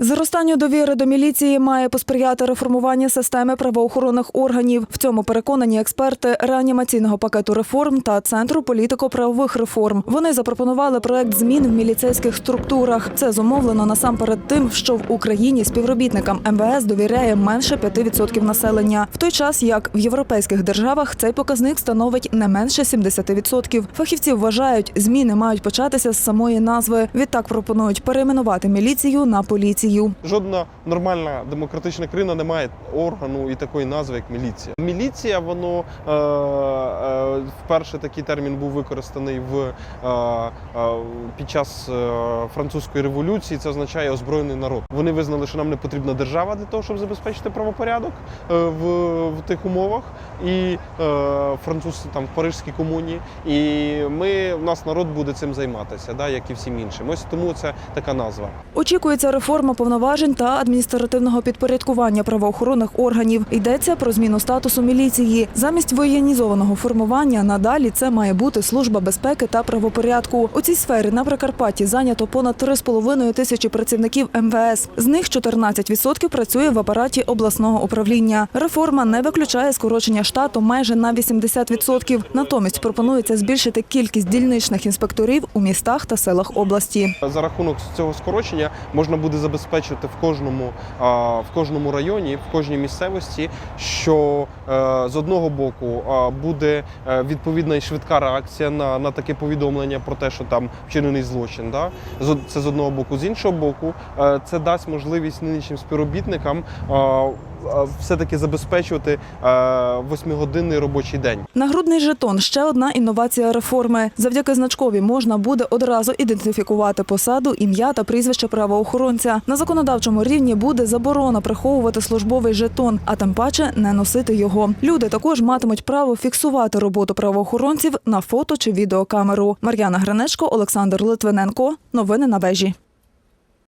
Зростанню довіри до міліції має посприяти реформування системи правоохоронних органів. В цьому переконані експерти реанімаційного пакету реформ та центру політико-правових реформ. Вони запропонували проект змін в міліцейських структурах. Це зумовлено насамперед тим, що в Україні співробітникам МВС довіряє менше 5% населення, в той час як в європейських державах цей показник становить не менше 70%. Фахівці вважають, зміни мають початися з самої назви. Відтак пропонують перейменувати міліцію на поліцію. Жодна нормальна демократична країна не має органу і такої назви, як міліція. Міліція, воно е, е, вперше такий термін був використаний в е, е, під час е, французької революції. Це означає озброєний народ. Вони визнали, що нам не потрібна держава для того, щоб забезпечити правопорядок е, в, в тих умовах. І е, французи там в Парижській комуні. І ми у нас народ буде цим займатися, да, як і всім іншим. Ось тому це така назва. Очікується реформа повноважень та адміністративного підпорядкування правоохоронних органів. Йдеться про зміну статусу міліції. Замість воєнізованого формування надалі це має бути служба безпеки та правопорядку. У цій сфері на Прикарпатті зайнято понад 3,5 тисячі працівників МВС. З них 14% працює в апараті обласного управління. Реформа не виключає скорочення штату майже на 80%. Натомість пропонується збільшити кількість дільничних інспекторів у містах та селах області. За рахунок цього скорочення можна буде забезпечити в кожному, в кожному районі, в кожній місцевості, що е, з одного боку буде е, відповідна і швидка реакція на, на таке повідомлення про те, що там вчинений злочин. Да? Це з одного боку. З іншого боку, е, це дасть можливість нинішнім співробітникам все-таки забезпечувати восьмигодинний робочий день. Нагрудний жетон ще одна інновація реформи. Завдяки значкові можна буде одразу ідентифікувати посаду, ім'я та прізвище правоохоронця. На законодавчому рівні буде заборона приховувати службовий жетон, а тим паче не носити його. Люди також матимуть право фіксувати роботу правоохоронців на фото чи відеокамеру. Мар'яна Гранечко, Олександр Литвиненко. Новини на вежі.